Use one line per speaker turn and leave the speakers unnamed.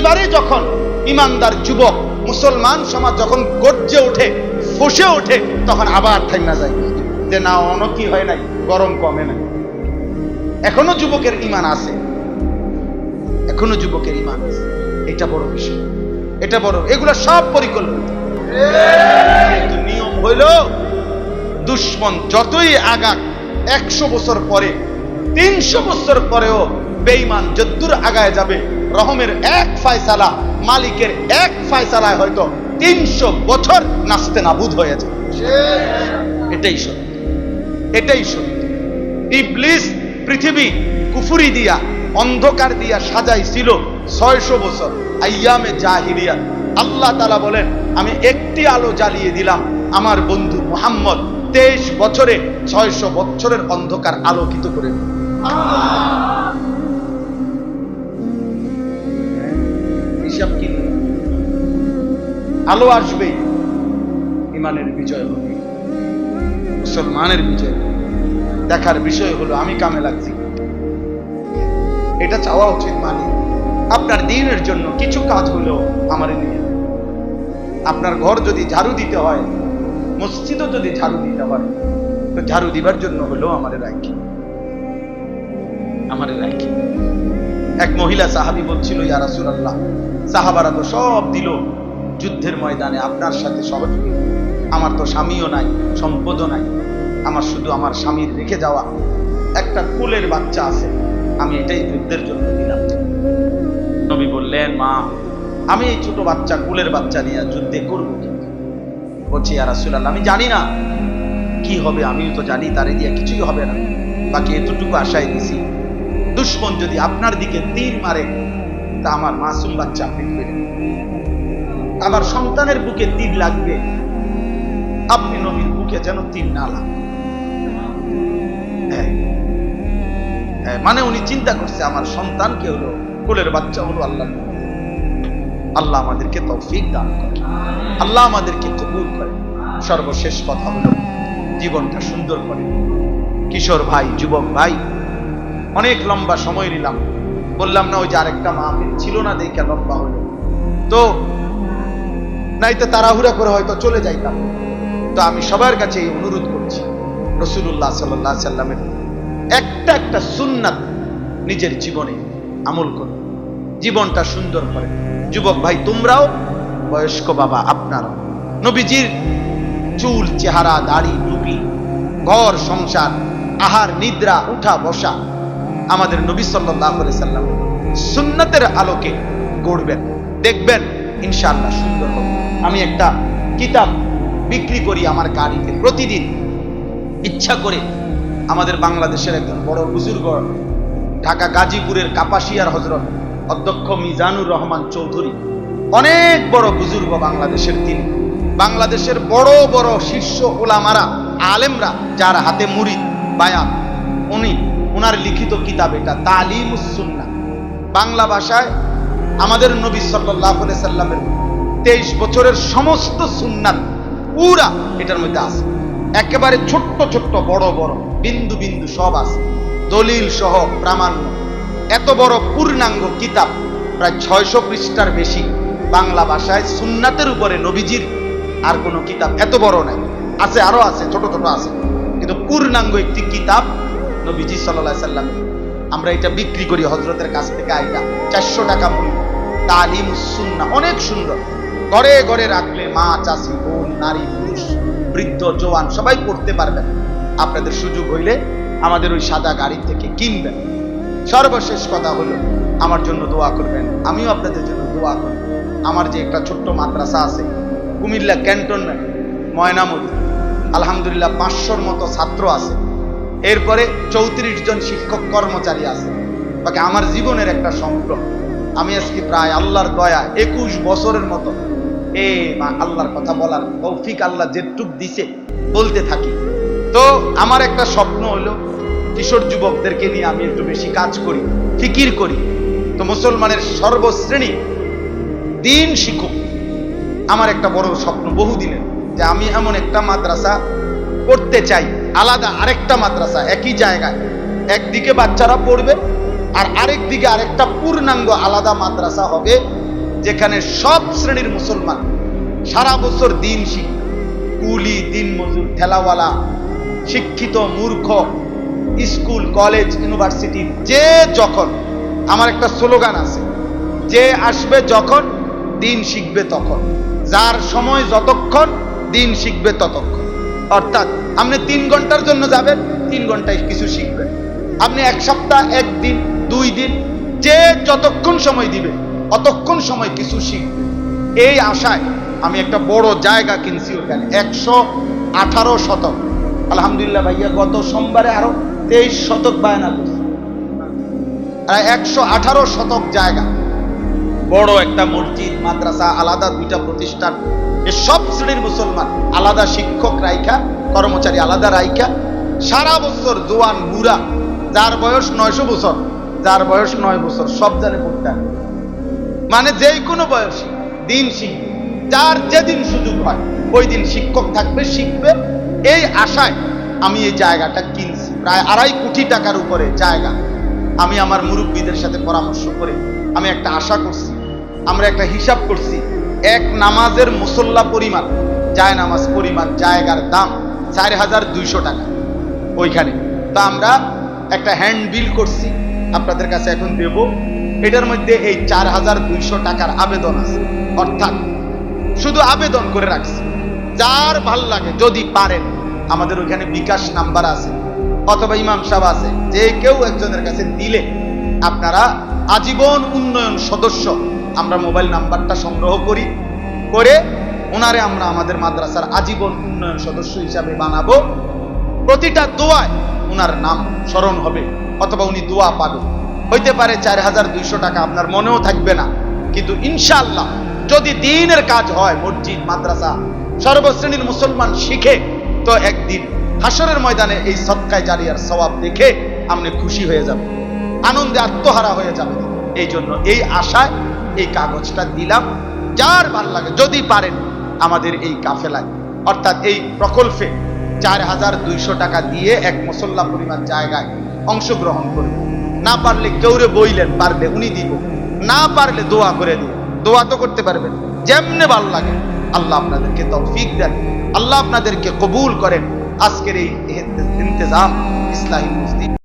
এইবারে যখন ইমানদার যুবক, মুসলমান সমাজ যখন গর্জে ওঠে, ফসে ওঠে, তখন আবার থাইমা যায়। যে না অন কি হয় নাই? গরম কমে নাই। এখনও যুবকের ইমান আছে। এখনও যুবকের ইমান আছে। এটা বড় বিষয়। এটা বড়। এগুলো সব পরিকল্পিত নিয়ম হইল, দুশ্মন যতই আগাক, একশো বছর পরে, তিনশো বছর পরেও বেইমান যদ্দুর আগায় যাবে রহমের এক ফায়সালা, মালিকের এক ফায়সালায় হয়তো তিনশো বছর নাচতে নাবুদ হয়ে যাবে এটাই সত্য। এটাই সত্য। ইবলিস পৃথিবী কুফুরি দিয়া, অন্ধকার দিয়া সাজাইছিল ছয়শো বছর, আইয়ামে জাহিলিয়া। আল্লাহ তালা বলেন, আমি একটি আলো জ্বালিয়ে দিলাম, আমার বন্ধু মোহাম্মদ তেইশ বছরে ছয়শো বছরের অন্ধকার আলোকিত করে হিসাব কি? আলো আসবেই ইমানের বিজয় হবে, মুসলমানের বিজয় দেখার বিষয় হলো, আমি কামে লাগছি এটা চাওয়া উচিত মানে। আপনার দিনের জন্য কিছু কাজ হলেও আমার নিয়ে আপনার ঘর যদি ঝাড়ু দিতে হয়, মসজিদও যদি ঝাড়ু দিতে হয়, তো ঝাড়ু দিবার জন্য হলেও আমার রাখি। আমার রাখি। এক মহিলা সাহাবি বলছিল, ইয়া সাহাবারা তো সব দিল। যুদ্ধের ময়দানে আপনার সাথে সহযোগী আমার তো স্বামীও নাই, সম্পদও নাই। আমার শুধু আমার স্বামীর রেখে যাওয়া। একটা কুলের বাচ্চা আছে। আমি এটাই যুদ্ধের জন্য দিলাম। নবী বললেন, মা, আমি এই ছোট বাচ্চা, কুলের বাচ্চা নিয়ে যুদ্ধে করব কি? বলছি আর রাসূলুল্লাহ, আমি জানি না। কি হবে, আমিও তো জানি, তারে দিয়ে কিছুই হবে না। বাকি এতটুকু আশাই দিছি। দুশ্মন যদি আপনার দিকে তীর মারে তা আমার মাসুম বাচ্চা আপনি আমার সন্তানের বুকে তীর লাগবে। আপনি নবীর বুকে যেন তীর না লাগে। হ্যাঁ। হ্যাঁ, মানে উনি চিন্তা করছে আমার সন্তানকে হলো কোলের বাচ্চা হলো আল্লাহ আল্লাহ আমাদেরকে তৌফিক দান করে আল্লাহ আমাদেরকে কবুল করে সর্বশেষ কথা হলো জীবনটা সুন্দর করে। কিশোর ভাই যুবক ভাই অনেক লম্বা সময় নিলাম। বললাম, না, ওই যে আরেকটা মাহফিল ছিল না, দেখে লম্বা হলো। তো নাইতে তাড়াহুড়া করে হয়তো চলে যাইতাম। তো আমি সবার কাছে এই অনুরোধ করছি রসুল্লাহ সাল্লাহ সাল্লামের একটা একটা সুন্নাত নিজের জীবনে আমল করুন জীবনটা সুন্দর করে। যুবক ভাই, তোমরাও, বয়স্ক বাবা, আপনারাও। নবীজির চুল, চেহারা, দাড়ি, টুপি, ঘর, সংসার, আহার, নিদ্রা, উঠা, বসা আমাদের নবী সাল্লাহ সাল্লাম সুন্নতের আলোকে গড়বেন, দেখবেন ইনশাআল্লাহ সুন্দর হবে। আমি একটা কিতাব বিক্রি করি আমার গাড়িতে প্রতিদিন। ইচ্ছা করে আমাদের বাংলাদেশের একজন বড় বুজুর্গ ঢাকা গাজীপুরের কাপাসিয়ার হজরত অধ্যক্ষ মিজানুর রহমান চৌধুরী, অনেক বড় বুজুর্গ বাংলাদেশের তিনি। বাংলাদেশের বড় বড় শীর্ষ ওলামারা, আলেমরা যার হাতে মুড়ি, বায়ান, উনি ওনার লিখিত কিতাব এটা তালিমুসুন্না বাংলা ভাষায় আমাদের নবী সাল্লাহ সাল্লামের তেইশ বছরের সমস্ত সুন্নাত পুরা এটার মধ্যে আছে। একেবারে ছোট্ট ছোট্ট, বড় বড়, বিন্দু বিন্দু সব আছে। দলিল সহ, প্রামাণ্য। এত বড় পূর্ণাঙ্গ কিতাব প্রায় ছয়শো পৃষ্ঠার বেশি বাংলা ভাষায় সুন্নাতের উপরে নবীজির আর কোনো কিতাব এত বড় নাই। আছে, আরও আছে, ছোট ছোট আছে। কিন্তু পূর্ণাঙ্গ একটি কিতাব নবীজি সাল্লাহ সাল্লাম, আমরা এটা বিক্রি করি হজরতের কাছ থেকে আইটা চারশো টাকা মূল্য। তালিম সুন্না অনেক সুন্দর। ঘরে ঘরে রাখলে মা, চাষি, বোন, নারী, পুরুষ, বৃদ্ধ, জওয়ান, সবাই পড়তে পারবেন আপনাদের সুযোগ হইলে আমাদের ওই সাদা গাড়ি থেকে কিনবেন। সর্বশেষ কথা হলো, আমার জন্য দোয়া করবেন। আমিও আপনাদের জন্য দোয়া করব আমার যে একটা ছোট্ট মাদ্রাসা আছে, কুমিল্লা ক্যান্টনমেন্ট, ময়নামতি, আলহামদুলিল্লাহ পাঁচশোর মতো ছাত্র আছে। এরপরে চৌত্রিশ জন শিক্ষক কর্মচারী আছে। বাকি আমার জীবনের একটা সম্পর্ক আমি আজকে প্রায় আল্লাহর দয়া একুশ বছরের মতো এ মা আল্লাহর কথা বলার তৌফিক আল্লাহ যেটুক দিছে বলতে থাকি। তো আমার একটা স্বপ্ন হলো কিশোর যুবকদেরকে নিয়ে আমি একটু বেশি কাজ করি, ফিকির করি। তো মুসলমানের সর্বশ্রেণী দিন শিখুক। আমার একটা বড় স্বপ্ন বহুদিনের যে আমি এমন একটা মাদ্রাসা করতে চাই। আলাদা আরেকটা মাদ্রাসা, একই জায়গায়। একদিকে বাচ্চারা পড়বে আর আরেক দিকে আরেকটা পূর্ণাঙ্গ আলাদা মাদ্রাসা হবে, যেখানে সব শ্রেণির মুসলমান সারা বছর দিন শিখ, কুলি, দিন মজুর, ঠেলাওয়ালা, শিক্ষিত, মূর্খ, স্কুল, কলেজ, ইউনিভার্সিটি, যে যখন, আমার একটা স্লোগান আছে, যে আসবে যখন, দিন শিখবে তখন। যার সময় যতক্ষণ, দিন শিখবে ততক্ষণ। অর্থাৎ আপনি তিন ঘণ্টার জন্য যাবেন, তিন ঘন্টায় কিছু শিখবেন। আপনি এক সপ্তাহ, একদিন, দুই দিন, যে যতক্ষণ সময় দিবে, অতক্ষণ সময় কিছু শিখবে। এই আশায় আমি একটা বড় জায়গা কিনছি ওখানে, একশো আঠারো শতক। আলহামদুলিল্লাহ ভাইয়া, গত সোমবারে আরও তেইশ শতক বায়না করছে। একশো আঠারো শতক জায়গা। বড় একটা মসজিদ, মাদ্রাসা, আলাদা দুইটা প্রতিষ্ঠান। এ সব শ্রেণির মুসলমান, আলাদা শিক্ষক রাইখা, কর্মচারী আলাদা রাইখা। সারা বছর জোয়ান বুড়া, যার বয়স নয়শো বছর, যার বয়স নয় বছর, সব জানে পড়তে মানে যেই কোনো বয়সী, দিন শিখবে। যার যেদিন সুযোগ হয়, ওই দিন শিক্ষক থাকবে, শিখবে। এই আশায় আমি এই জায়গাটা কিনছি। প্রায় আড়াই কোটি টাকার উপরে জায়গা। আমি আমার মুরব্বীদের সাথে পরামর্শ করে আমি একটা আশা করছি। আমরা একটা হিসাব করছি, এক নামাজের মুসল্লা পরিমাণ, যায় নামাজ পরিমাণ, জায়গার দাম চার হাজার দুইশো টাকা। ওইখানে। তা আমরা একটা হ্যান্ড বিল করছি, আপনাদের কাছে এখন দেব। এটার মধ্যে এই চার হাজার দুইশো টাকার আবেদন আছে। অর্থাৎ শুধু আবেদন করে রাখছি। যার ভালো লাগে, যদি পারেন, আমাদের ওইখানে বিকাশ নাম্বার আছে, অথবা ইমাম সাহেব আছে, যে কেউ একজনের কাছে দিলে আপনারা আজীবন উন্নয়ন সদস্য। আমরা মোবাইল নাম্বারটা সংগ্রহ করি, করে ওনারে আমরা আমাদের মাদ্রাসার আজীবন উন্নয়ন সদস্য হিসাবে বানাবো। প্রতিটা দোয়ায় ওনার নাম স্মরণ হবে, অথবা উনি দোয়া পাবেন। হইতে পারে চার হাজার দুইশো টাকা, আপনার মনেও থাকবে না। কিন্তু ইনশাল্লাহ যদি দিনের কাজ হয়, মসজিদ, মাদ্রাসা, সর্বশ্রেণীর মুসলমান শিখে, তো একদিন হাসরের ময়দানে এই সৎকায় জারিয়ার সওয়াব দেখে আপনি খুশি হয়ে যাবেন। আনন্দে আত্মহারা হয়ে যাবে। এই জন্য এই আশায় এই কাগজটা দিলাম। যার ভালো লাগে, যদি পারেন আমাদের এই কাফেলায়। অর্থাৎ এই প্রকল্পে চার হাজার দুইশো টাকা দিয়ে এক মুসল্লা পরিমাণ জায়গায় অংশগ্রহণ করবে না পারলে কেউরে বইলেন, পারলে উনি দিব। না পারলে দোয়া করে দিন। দোয়া তো করতে পারবেন। যেমনে ভালো লাগে, আল্লাহ আপনাদেরকে তৌফিক দেন। আল্লাহ আপনাদেরকে কবুল করেন। আজকের এই ইন্তেজাম, ইসলাহী মুস্তাহ